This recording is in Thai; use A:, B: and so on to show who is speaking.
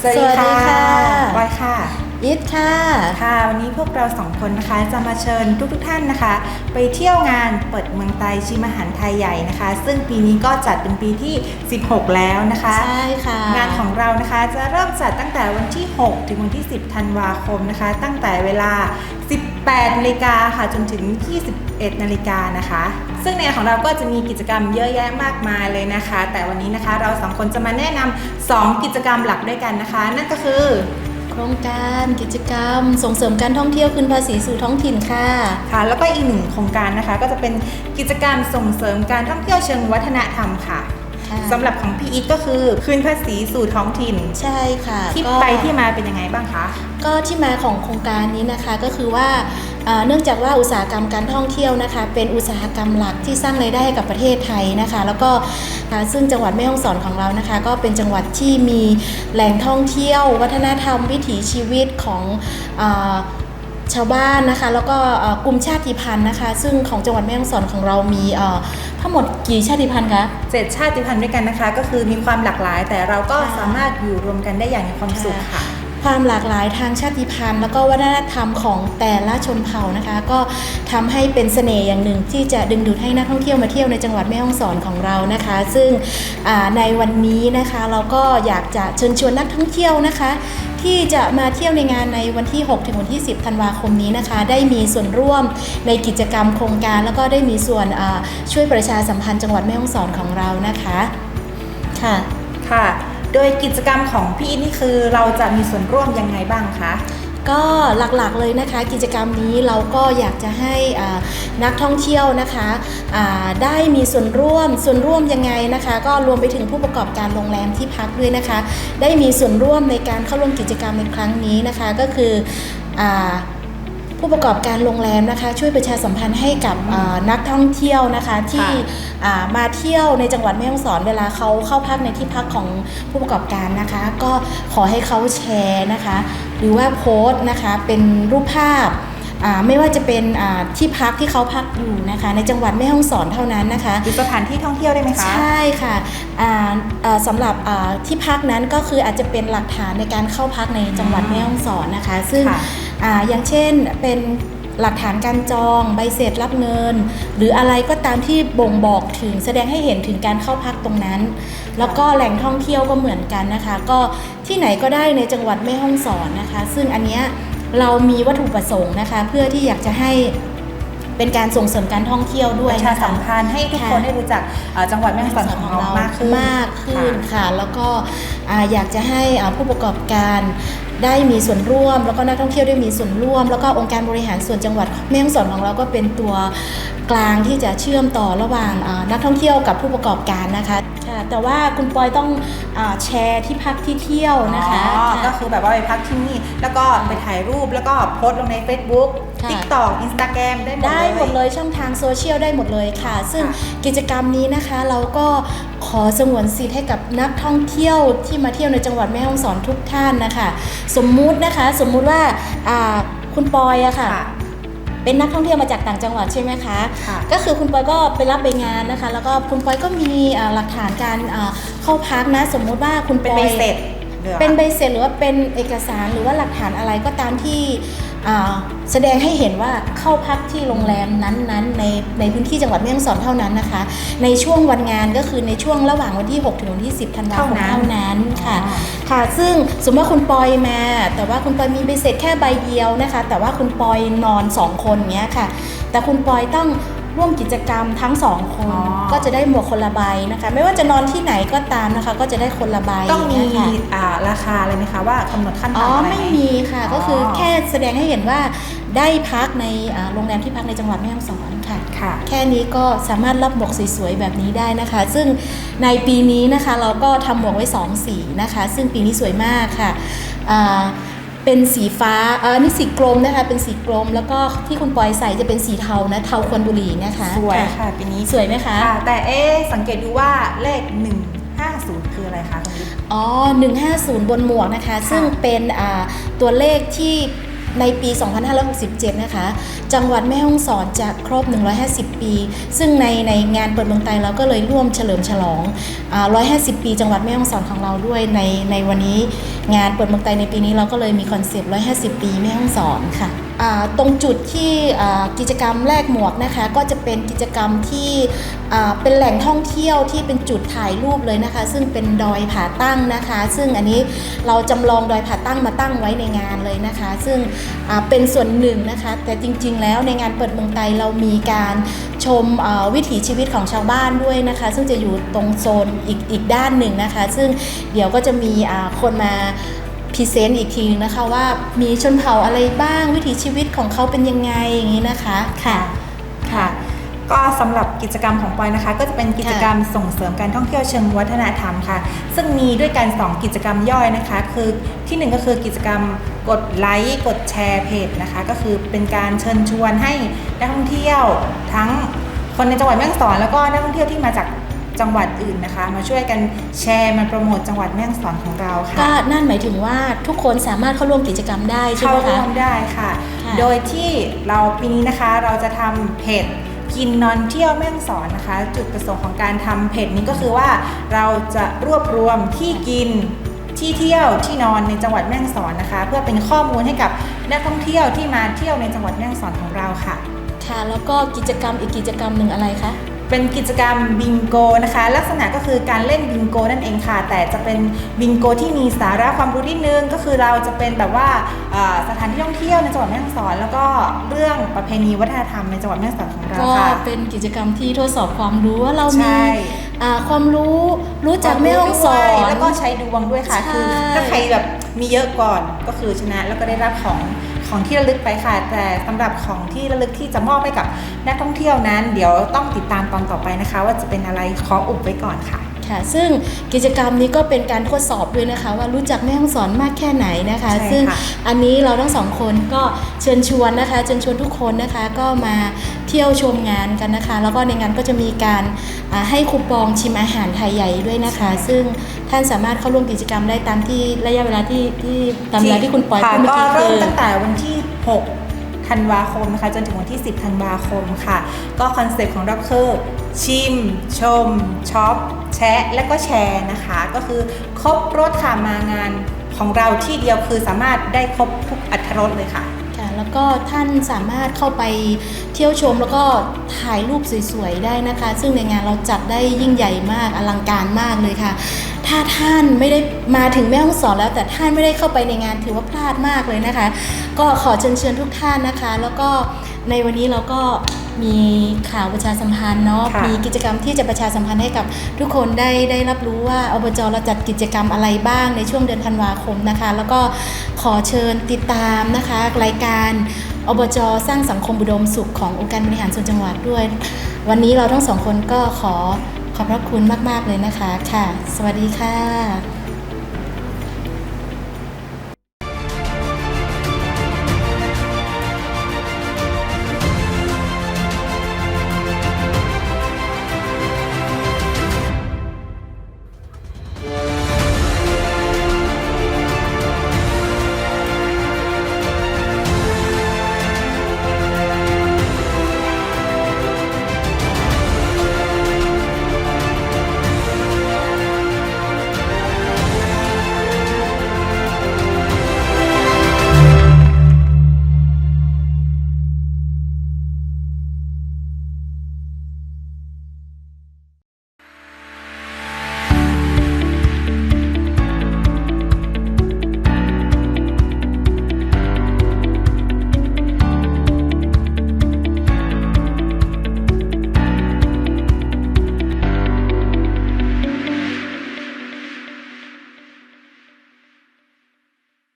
A: สวัสดี
B: สวัสดี
A: ค่ะ
B: ค่ะ
A: บอยค่ะ
B: อิทค่ะ
A: ค่ะ วันนี้พวกเราสองคนนะคะจะมาเชิญทุกๆท่านนะคะ ไปเที่ยวงานเปิดเมืองไทยชิมอาหารไทยใหญ่นะคะ ซึ่งปีนี้ก็จัดเป็นปีที่ 16 แล้วนะคะ
B: ใช่ค่ะ
A: งานของเรานะคะจะเริ่มจัดตั้งแต่วันที่ 6 ถึงวันที่ 10 ธันวาคมนะคะ ตั้งแต่เวลา 18นาฬิกาค่ะจนถึง 21นาฬิกานะคะ ซึ่งในงานของเราก็จะมีกิจกรรมเยอะแยะมากมายเลยนะคะ แต่วันนี้นะคะเราสองคนจะมาแนะนำสองกิจกรรมหลักด้วยกันนะคะ นั่นก็คือ
B: โครงการกิจกรรม ส่งเสริมการท่องเที่ยวคืนภาษีสู่ท้องถิ่นค่ะ
A: ค่ะ แล้วก็อีกหนึ่งโครงการนะคะ ก็จะเป็นกิจกรรมส่งเสริมการท่องเที่ยวเชิงวัฒนธรรมค่ะ
B: ค่ะ
A: สำหรับของพี่อีทก็คือคืนภาษีสู่ท้องถิ่น
B: ใช่ค่ะ
A: ที่
B: ก็
A: ไปที่มาเป็นยังไงบ้างคะ
B: ก็ที่มาของโครงการนี้นะคะก็คือว่าอ่าเนื่องจากว่าอุตสาหกรรมการท่องเที่ยวนะคะ เป็นอุตสาหกรรมหลักที่สร้างรายได้ให้กับประเทศไทยนะคะ แล้วก็ อ่าซึ่งจังหวัดแม่ฮ่องสอนของเรานะคะ ก็เป็นจังหวัดที่มีแหล่งท่องเที่ยว วัฒนธรรมวิถีชีวิตของอาชาวบ้านนะคะแล้วก็เอ่อกลุ่มชาติพันธุ์นะคะ ซึ่งของจังหวัดแม่ฮ่องสอนของเรามีเอ่อทั้งหมดกี่ชาติพันธุ์คะ
A: เจ็ดชาติพันธุ์ด้วยกันนะคะ ก็คือมีความหลากหลาย แต่เราก็
B: ค่ะ
A: สามารถอยู่รวมกันได้อย่างมีความสุขค่ะ
B: ความหลากหลายทางชาติพันธุ์ แล้วก็วัฒนธรรมของแต่ละชนเผ่านะคะ ก็ทำให้เป็นเสน่ห์อย่างหนึ่งที่จะดึงดูดให้นักท่องเที่ยวมาเที่ยวในจังหวัดแม่ฮ่องสอนของเรานะคะ ซึ่งในวันนี้นะคะเราก็อยากจะเชิญชวนนักท่องเที่ยวนะคะ ที่จะมาเที่ยวในงานในวันที่ 6 ถึงวันที่ 10 ธันวาคมนี้นะคะ ได้มีส่วนร่วมในกิจกรรมโครงการ แล้วก็ได้มีส่วนช่วยประชาสัมพันธ์จังหวัดแม่ฮ่องสอนของเรานะคะค่ะ
A: ค่ะ โดยกิจกรรมของพี่อีทนี่คือเราจะมีส่วนร่วมยังไงบ้างคะ
B: ก็หลักๆเลยนะคะ กิจกรรมนี้เราก็อยากจะให้นักท่องเที่ยวนะคะได้มีส่วนร่วมส่วนร่วมยังไงนะคะ ก็รวมไปถึงผู้ประกอบการโรงแรมที่พักด้วยนะคะ ได้มีส่วนร่วมในการเข้าร่วมกิจกรรมในครั้งนี้นะคะก็คืออ ผู้ประกอบการโรงแรมนะคะ ช่วยประชาสัมพันธ์ให้กับอ่านักท่องเที่ยวนะคะที่อ่ามาเที่ยวในจังหวัดแม่ฮ่องสอนเวลาเขาเข้าพักในที่พักของผู้ประกอบการนะคะ ก็ขอให้เขาแชร์นะคะ หรือว่าโพสต์นะคะเป็นรูปภาพอ่าไม่ว่าจะเป็นอ่าที่พักที่เขาพักอยู่นะคะ ในจังหวัดแม่ฮ่องสอนเท่านั้นนะคะ
A: หรือสถานที่ท่องเที่ยวได้ไหมคะ
B: ใช่ค่ะอ่าอ่าสำหรับอ่าที่พักนั้นก็คืออาจจะเป็นหลักฐานในการเข้าพักในจังหวัดแม่ฮ่องสอนนะคะ ซึ่ง
A: ค่ะ
B: อาอย่างเช่นเป็นหลักฐานการจองใบเสร็จรับเงิน หรืออะไรก็ตามที่บ่งบอกถึงแสดงให้เห็นถึงการเข้าพักตรงนั้น แล้วก็แหล่งท่องเที่ยวก็เหมือนกันนะคะ ก็ที่ไหนก็ได้ในจังหวัดแม่ฮ่องสอนนะคะ ซึ่งอันเนี้ยเรามีวัตถุประสงค์นะคะ เพื่อที่อยากจะให้เป็นการส่งเสริมการท่องเที่ยวด้
A: ป
B: วย
A: ระ
B: นะคะ
A: ชาสัมพันธ์ให้ทุกคน
B: ค่ะ
A: ได้รู้จักเอ่อจังหวัดแม่ฮ่องสอนของเรามากขึ้น
B: มากขึ้น
A: ค่ะ
B: ค่ะแล้วก็อ่าอยากจะให้อ่าผู้ประกอบการ ได้มีส่วนร่วม แล้วก็นักท่องเที่ยวได้มีส่วนร่วม แล้วก็องค์การบริหารส่วนจังหวัดแม่ฮ่องสอนของเราก็เป็นตัว กลางที่จะเชื่อมต่อระหว่างอ่านักท่องเที่ยวกับผู้ประกอบการนะคะค่ะแต่ว่าคุณปอยต้องอาแชร์ที่พักที่เที่ยวนะคะ
A: อ๋อ
B: ค่ะ
A: ก็คือแบบว่าไปพักที่นี่ แล้วก็ไปถ่ายรูปแล้วก็โพสต์ลงใน Facebook
B: ค่ะ
A: TikTok Instagram ได้หมดเลย
B: ได้หมดเลยช่องทางโซเชียลได้หมดเลยค่ะ ซึ่ง
A: ค่ะ
B: กิจกรรมนี้นะคะเราก็ขอสงวนสิทธิ์ให้กับนักท่องเที่ยวที่มาเที่ยวในจังหวัดแม่ฮ่องสอนทุกท่านนะคะ สมมุตินะคะ สมมุติว่าอ่าคุณปอยอะค่ะ
A: ค่ะ
B: เป็นนักท่องเที่ยวมาจากต่างจังหวัดใช่ไหมคะ
A: ค่ะ
B: ก็คือคุณปอยก็ไปรับใบงานนะคะ แล้วก็คุณปอยก็มีอ่าหลักฐานการอ่าเข้าพักนะ สมมุติว่าคุณป
A: เป็น
B: อย
A: ใบเสร็จหรือว่า
B: เป็นใบเสร็จหรือว่าเป็นเอกสารหรือว่าหลักฐานอะไรก็ตามที่อ่า แสดงให้เห็นว่าเข้าพักที่โรงแรมนั้นๆ ในในพื้นที่จังหวัดแม่ฮ่องสอนเท่านั้นนะคะ ในช่วงวันงานก็คือในช่วงระหว่างวันที่ 6 ถึงวันที่ 10 ธันวาคม
A: เท่านั้น
B: เท่านั้นค่ะ
A: อ๋อ
B: ค่ะ ซึ่งสมมติว่าคุณปอยมา แต่ว่าคุณปอยมีใบเสร็จแค่ใบเดียวนะคะ แต่ว่าคุณปอยนอนสองคนเนี้ยค่ะ แต่คุณปอยต้อง ร่วมกิจกรรมทั้งสองคน
A: อ๋อ
B: ก็จะได้หมวกคนละใบนะคะ ไม่ว่าจะนอนที่ไหนก็ตามนะคะ ก็จะได้คนละใบ
A: ต้องมี
B: ย่าเยค่ะ
A: อ่าราคาเลยไหมคะว่ากำหนดขั้น
B: อ๋อ
A: ต่ำอะไรห
B: ไม่มีค่ะ
A: อ๋อ
B: ก็คือแค่แสดงให้เห็นว่าได้พักในอ่าโรงแรมที่พักในจังหวัดแม่ฮ่องสอนค่ะ
A: ค่ะ
B: แค่นี้ก็สามารถรับหมวกสวยๆแบบนี้ได้นะคะ ซึ่งในปีนี้นะคะเราก็ทำหมวกไว้สองสีนะคะ ซึ่งปีนี้สวยมากค่ะอ่า เป็นสีฟ้าเออนี่สีกรมนะคะ เป็นสีกรมแล้วก็ที่คุณปอยใส่จะเป็นสีเทานะ เทาควันบุหรี่นะคะ
A: สวยค่ะปีนี้
B: สวยไหมคะ
A: ค่ะแต่เอ๊ะสังเกตดูว่าเลข 150 คืออะไรคะคุณลิศ
B: อ๋อ150 บนหมวกนะคะ ซึ่งเป็นอ่าตัวเลขที่ ในปี 2567 นะคะ จังหวัดแม่ฮ่องสอนจะครบ 150 ปี ซึ่งในในงานเปิดเมืองไทยเราก็เลยร่วมเฉลิมฉลองอ่า150 ปี จังหวัดแม่ฮ่องสอนของเราด้วยในในวันนี้งานเปิดเมืองไทยในปีนี้เราก็เลยมีคอนเซปต์ 150 ปีแม่ฮ่องสอนค่ะ ตรงจุดที่กิจกรรมแลกหมวกนะคะ ก็จะเป็นกิจกรรมที่เป็นแหล่งท่องเที่ยวที่เป็นจุดถ่ายรูปเลยนะคะ ซึ่งเป็นดอยผาตั้งนะคะ ซึ่งอันนี้เราจำลองดอยผาตั้งมาตั้งไว้ในงานเลยนะคะ ซึ่งเป็นส่วนหนึ่งนะคะ แต่จริง ๆ แล้วในงานเปิดเมืองไทยเรามีการชมวิถีชีวิตของชาวบ้านด้วยนะคะ ซึ่งจะอยู่ตรงโซนอีกอีกด้านหนึ่งนะคะ ซึ่งเดี๋ยวก็จะมีคนมา พรีเซนต์อีกทีนึงนะคะว่ามีชนเผ่าอะไรบ้างวิถีชีวิตของเขาเป็นยังไงอย่างนี้นะคะค่ะ
A: ค่ะ ก็สำหรับกิจกรรมของปอยนะคะ ก็จะเป็นกิจกรรมส่งเสริมการท่องเที่ยวเชิงวัฒนธรรมค่ะ ซึ่งมีด้วยกัน2กิจกรรมย่อยนะคะ คือที่หนึ่งก็คือกิจกรรมกดไลค์กดแชร์เพจนะคะ ก็คือเป็นการเชิญชวนให้นักท่องเที่ยวทั้งคนในจังหวัดแม่ฮ่องสอนแล้วก็นักท่องเที่ยวที่มาจาก จังหวัดอื่นนะคะ มาช่วยกันแชร์มาโปรโมทจังหวัดแม่ฮ่องสอนของเราค่ะ
B: ก็นั่นหมายถึงว่าทุกคนสามารถเข้าร่วมกิจกรรมได้ใช่
A: เข้า
B: ไหม
A: ร่ว
B: คะ
A: มได้ค่ะ
B: ค่ะ
A: โดยที่เราปีนี้นะคะเราจะทำเพจกินนอนเที่ยวแม่ฮ่องสอนนะคะ จุดประสงค์ของการทำเพจนี้ก็คือว่าเราจะรวบรวมที่กินที่เที่ยวที่นอนในจังหวัดแม่ฮ่องสอนนะคะ เพื่อเป็นข้อมูลให้กับนักท่องเที่ยวที่มาเที่ยวในจังหวัดแม่ฮ่องสอนของเราค่ะ
B: ค่ะแล้วก็กิจกรรมอีกกิจกรรมหนึ่งอะไรคะ
A: เป็นกิจกรรมบิงโกนะคะ ลักษณะก็คือการเล่นบิงโกนั่นเองค่ะ แต่จะเป็นบิงโกที่มีสาระความรู้นิดนึง ก็คือเราจะเป็นแบบว่าเอ่อสถานที่ท่องเที่ยวในจังหวัดแม่ฮ่องสอน แล้วก็เรื่องประเพณีวัฒนธรรมในจังหวัดแม่ฮ่องสอนของเรา
B: ก็
A: ค่ะ
B: เป็นกิจกรรมที่ทดสอบความรู้ว่าเรา
A: ใช่
B: มีอ่าความรู้รู้จักแม่ฮ่องสอ
A: ด้วย
B: น
A: แล้วก็ใช้ดวงด้วยค่ะ
B: ใช่
A: คือถ้าใครแบบมีเยอะก่อนก็คือชนะแล้วก็ได้รับของ ของที่ระลึกไปค่ะ แต่สำหรับของที่ระลึกที่จะมอบให้กับนักท่องเที่ยวนั้น เดี๋ยวต้องติดตามตอนต่อไปนะคะ ว่าจะเป็นอะไรขออุบไว้ก่อนค่ะ
B: ค่ะซึ่งกิจกรรมนี้ก็เป็นการทดสอบด้วยนะคะ ว่ารู้จักแม่ฮ่องสอนมากแค่ไหนนะคะ
A: ใช่ค่ะ
B: ซึ่งอันนี้เราทั้งสองคนก็เชิญชวนนะคะเชิญชวนทุกคนนะคะก็มา เที่ยวชมงานกันนะคะ แล้วก็ในงานก็จะมีการอ่าให้คูปองชิมอาหารไทยใหญ่ด้วยนะคะ ซึ่งท่านสามารถเข้าร่วมกิจกรรมได้ตามที่ระยะเวลาที่ที่ตามเวลาที่คุณปอย
A: ค่ะ
B: พูดเมื่อ
A: ก็
B: กี้คื
A: เริ่ม
B: อ
A: ตั้งแต่วันที่ 6 ธันวาคมนะคะจนถึงวันที่ 10 ธันวาคมค่ะ ก็คอนเซ็ปต์ของเราคือชิม ชมช็อปแชะและก็แชร์นะคะ ก็คือครบรถค่ะมางานของเราที่เดียวคือสามารถได้ครบทุกอัตรสเลยค่ะ
B: ค่ะ แล้วก็ท่านสามารถเข้าไปเที่ยวชมแล้วก็ถ่ายรูปสวยๆได้นะคะ ซึ่งในงานเราจัดได้ยิ่งใหญ่มากอลังการมากเลยค่ะ ถ้าท่านไม่ได้มาถึงแม่ฮ่องสอนแล้ว แต่ท่านไม่ได้เข้าไปในงานถือว่าพลาดมากเลยนะคะ ก็ขอเชิญเชิญทุกท่านนะคะ แล้วก็ในวันนี้เราก็มีข่าวประชาสัมพันธ์เนาะ
A: ค่ะ
B: มีกิจกรรมที่จะประชาสัมพันธ์ให้กับทุกคนได้ได้รับรู้ว่าอบจเราจัดกิจกรรมอะไรบ้างในช่วงเดือนธันวาคมนะคะ แล้วก็ขอเชิญติดตามนะคะ รายการอบจสร้างสังคมบุดมสุขขององค์การบริหารส่วนจังหวัดด้วย วันนี้เราทั้งสองคนก็ขอ ขอบพระคุณมาก ๆ เลยนะคะค่ะ สวัสดีค่ะ